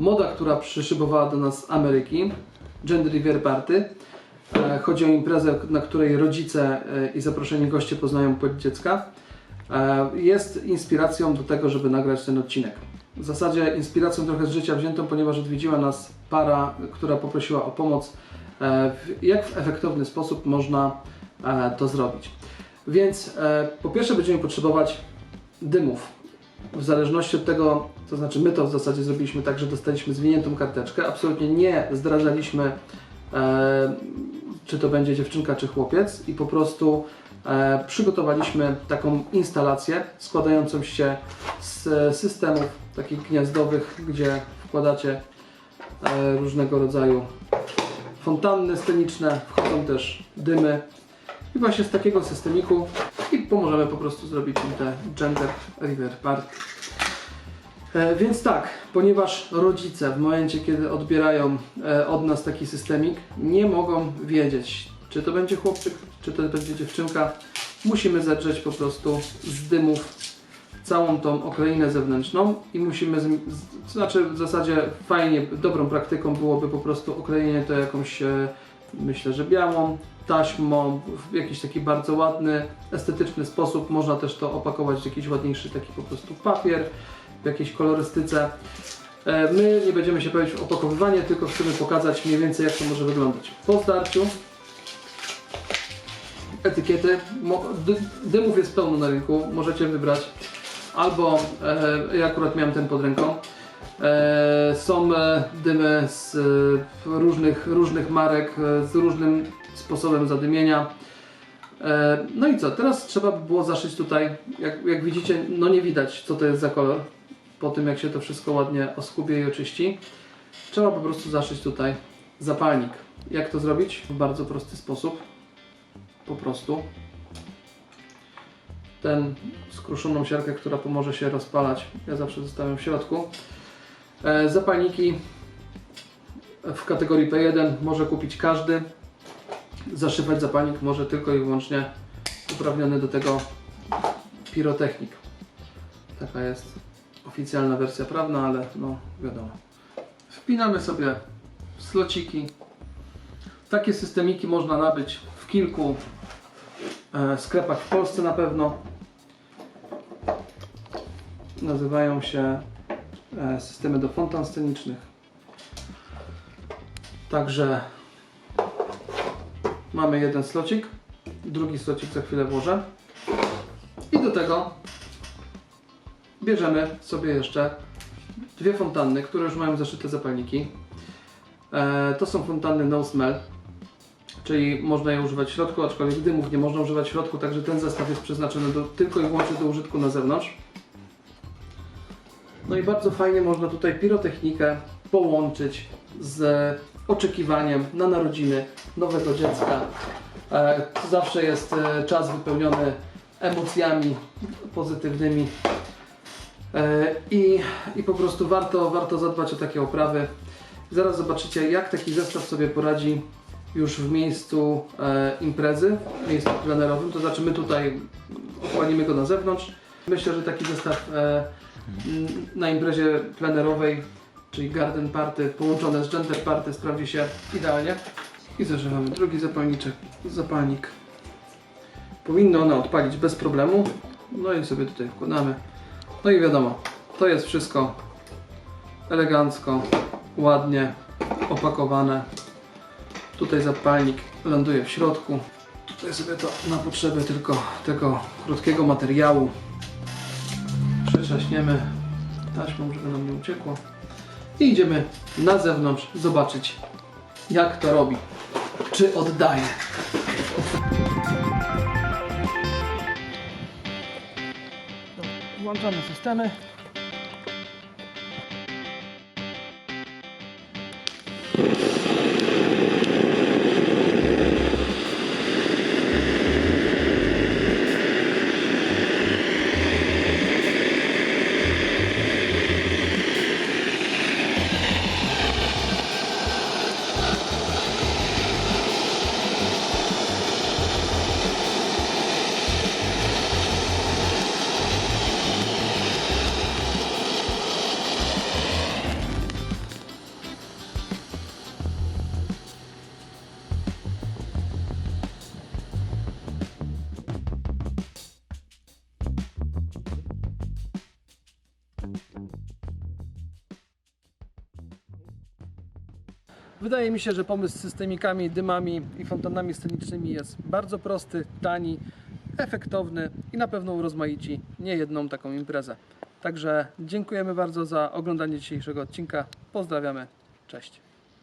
moda, która przyszybowała do nas z Ameryki, Gender River Party. E, Chodzi o imprezę, na której rodzice e, i zaproszeni goście poznają płeć dziecka. E, Jest inspiracją do tego, żeby nagrać ten odcinek. W zasadzie inspiracją trochę z życia wziętą, ponieważ odwiedziła nas para, która poprosiła o pomoc, jak w efektowny sposób można to zrobić. Więc po pierwsze będziemy potrzebować dymów. W zależności od tego, to znaczy my to w zasadzie zrobiliśmy tak, że dostaliśmy zwiniętą karteczkę. Absolutnie nie zdradzaliśmy, e, czy to będzie dziewczynka, czy chłopiec, i po prostu e, przygotowaliśmy taką instalację składającą się z systemów takich gniazdowych, gdzie wkładacie e, różnego rodzaju fontanny sceniczne, wchodzą też dymy. I właśnie z takiego systemiku i pomożemy po prostu zrobić im te Gender River Party. E, więc tak, ponieważ rodzice w momencie, kiedy odbierają e, od nas taki systemik, nie mogą wiedzieć, czy to będzie chłopczyk, czy to będzie dziewczynka, musimy zedrzeć po prostu z dymów całą tą okreinę zewnętrzną i musimy, znaczy w zasadzie fajnie, dobrą praktyką byłoby po prostu oklejenie to jakąś, e, myślę, że białą taśmą, w jakiś taki bardzo ładny, estetyczny sposób. Można też to opakować w jakiś ładniejszy taki po prostu papier, w jakiejś kolorystyce. E, My nie będziemy się bawić w opakowywanie, tylko chcemy pokazać mniej więcej jak to może wyglądać. Po zdarciu etykiety, dymów jest pełno na rynku, możecie wybrać. Albo, e, ja akurat miałem ten pod ręką, są e, dymy z e, różnych, różnych marek, e, z różnym sposobem zadymienia. E, no i co, teraz trzeba by było zaszyć tutaj, jak, jak widzicie, no nie widać co to jest za kolor, po tym jak się to wszystko ładnie oskubie i oczyści. Trzeba po prostu zaszyć tutaj zapalnik. Jak to zrobić? W bardzo prosty sposób. Po prostu ten skruszoną siarkę, która pomoże się rozpalać, ja zawsze zostawiam w środku. E, zapalniki w kategorii P1 może kupić każdy. Zaszywać zapalnik może tylko i wyłącznie uprawniony do tego pirotechnik. Taka jest oficjalna wersja prawna, ale no wiadomo. Wpinamy sobie slociki. Takie systemiki można nabyć w kilku e, sklepach w Polsce na pewno. Nazywają się systemy do fontan scenicznych. Także mamy jeden slocik, drugi slocik za chwilę włożę. I do tego bierzemy sobie jeszcze dwie fontanny, które już mają zaszyte zapalniki. E, to są fontanny no smell, czyli można je używać w środku, aczkolwiek dymów nie można używać w środku, także ten zestaw jest przeznaczony do, tylko i wyłącznie do użytku na zewnątrz. No i bardzo fajnie można tutaj pirotechnikę połączyć z oczekiwaniem na narodziny nowego dziecka. E, zawsze jest e, czas wypełniony emocjami pozytywnymi e, i, i po prostu warto, warto zadbać o takie oprawy. Zaraz zobaczycie jak taki zestaw sobie poradzi już w miejscu imprezy, w miejscu plenerowym, to znaczy my tutaj ochłonimy go na zewnątrz. Myślę, że taki zestaw na imprezie plenerowej, czyli garden party połączone z gender party sprawdzi się idealnie. I zażywamy drugi zapalniczek, zapalnik. Powinno one odpalić bez problemu. No i sobie tutaj wkładamy. No i wiadomo, to jest wszystko elegancko, ładnie opakowane. Tutaj zapalnik ląduje w środku. Tutaj sobie to na potrzeby tylko tego krótkiego materiału Trzaśniemy taśmą, żeby nam nie uciekło. I idziemy na zewnątrz zobaczyć, jak to robi. Czy oddaje. Włączamy systemy. Wydaje mi się, że pomysł z systemikami, dymami i fontannami scenicznymi jest bardzo prosty, tani, efektowny i na pewno urozmaici niejedną taką imprezę. Także dziękujemy bardzo za oglądanie dzisiejszego odcinka. Pozdrawiamy. Cześć.